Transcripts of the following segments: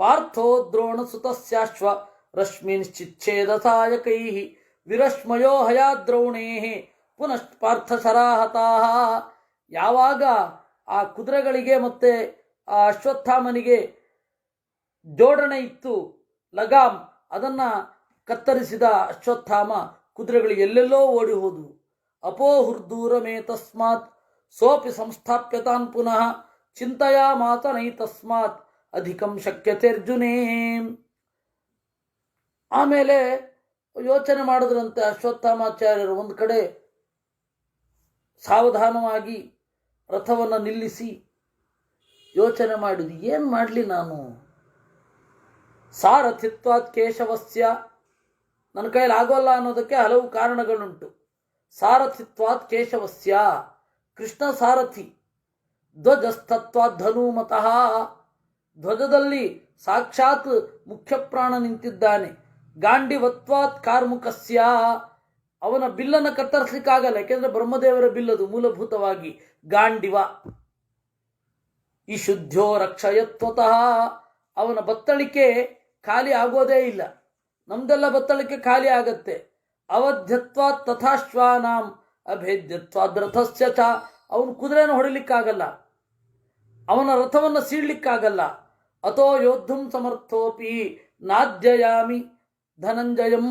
ಪಾರ್ಥೋ ದ್ರೋಣ ಸುತಸ್ಯಾಶ್ವ ರಶ್ಮಿಶ್ಚಿಚ್ಛೇದ ಸಾಯಕೈ ವಿರಶ್ಮಯೋ ಹಯಾದ್ರೌಣೇ ಪುನಃ ಪಾರ್ಥ ಸರಾಹತಾಹ ಯಾವಾಗ ಆ ಕುದುರೆಗಳಿಗೆ ಮತ್ತೆ ಆ ಅಶ್ವತ್ಥಾಮನಿಗೆ ಜೋಡಣೆ ಇತ್ತು, ಲಗಾಮ್, ಅದನ್ನು ಕತ್ತರಿಸಿದ ಅಶ್ವತ್ಥಾಮ ಕುದುರೆಗಳು ಎಲ್ಲೆಲ್ಲೋ ಓಡಿ ಹೋದವು ಅಪೋಹುರ್ದೂರಮೇ ತಸ್ಮಾತ್, ಸೋಪಿ ಸಂಸ್ಥಾಪ್ಯತಾನ್ ಪುನಃ, ಚಿಂತೆಯ ಮಾತನೈ ತಸ್ಮಾತ್. ಅಧಿಕಂ ಶಕ್ಯತೆ ಅರ್ಜುನೇ ಆಮೇಲೆ ಯೋಚನೆ ಮಾಡಿದ್ರಂತೆ ಅಶ್ವತ್ಥಾಮಾಚಾರ್ಯರು, ಒಂದು ಕಡೆ ಸಾವಧಾನವಾಗಿ ರಥವನ್ನು ನಿಲ್ಲಿಸಿ ಯೋಚನೆ ಮಾಡಿದ್ದು ಏನು ಮಾಡಲಿ ನಾನು? ಸಾರಥಿತ್ವಾತ್ ಕೇಶವಸ್ಯ. ನನ್ನ ಕೈಯಲ್ಲಿ ಆಗೋಲ್ಲ ಅನ್ನೋದಕ್ಕೆ ಹಲವು ಕಾರಣಗಳುಂಟು. ಸಾರಥಿತ್ವಾತ್ ಕೇಶವಸ್ಯ. ಕೃಷ್ಣ ಸಾರಥಿ. ಧ್ವಜಸ್ತತ್ವಾತ್ ಧನುಮತಃ ಧ್ವಜದಲ್ಲಿ ಸಾಕ್ಷಾತ್ ಮುಖ್ಯಪ್ರಾಣ ನಿಂತಿದ್ದಾನೆ. ಗಾಂಡಿವತ್ವಾತ್ ಕಾರ್ಮುಕಸ್ಯ. ಅವನ ಬಿಲ್ಲನ್ನು ಕತ್ತರಿಸಲಿಕ್ಕಾಗಲ್ಲ, ಯಾಕೆಂದ್ರೆ ಬ್ರಹ್ಮದೇವರ ಬಿಲ್ಲದು ಮೂಲಭೂತವಾಗಿ. ಗಾಂಡಿವ. ಈ ಶುದ್ಧೋ ರಕ್ಷಯತ್ವತಃ. ಅವನ ಬತ್ತಳಿಕೆ ಖಾಲಿ ಆಗೋದೇ ಇಲ್ಲ. ನಮ್ದೆಲ್ಲ ಬತ್ತಳಿಕೆ ಖಾಲಿ ಆಗತ್ತೆ. ಅವಧ್ಯತ್ವ ತಥಾಶ್ವಾನಾಂ ಅಭೇದ್ಯತ್ವ ರಥಸ್ಯ ಅವನು ಕುದುರೆಯನ್ನು ಹೊಡಿಲಿಕ್ಕಾಗಲ್ಲ. ಅವನ ರಥವನ್ನು ಸೀಳ್ಲಿಕ್ಕಾಗಲ್ಲ. ಅಥೋ ಯೋದ್ಧುಂ ಸಮರ್ಥೋಪಿ ನಾದ್ಯಯಾಮಿ ಧನಂಜಯಂ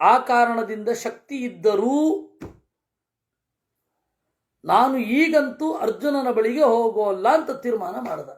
ಆ ಕಾರಣದಿಂದ ಶಕ್ತಿ ಇದ್ದರೂ ನಾನು ಈಗಂತೂ ಅರ್ಜುನನ ಬಳಿಗೆ ಹೋಗೋಲ್ಲ ಅಂತ ತೀರ್ಮಾನ ಮಾಡಿದ.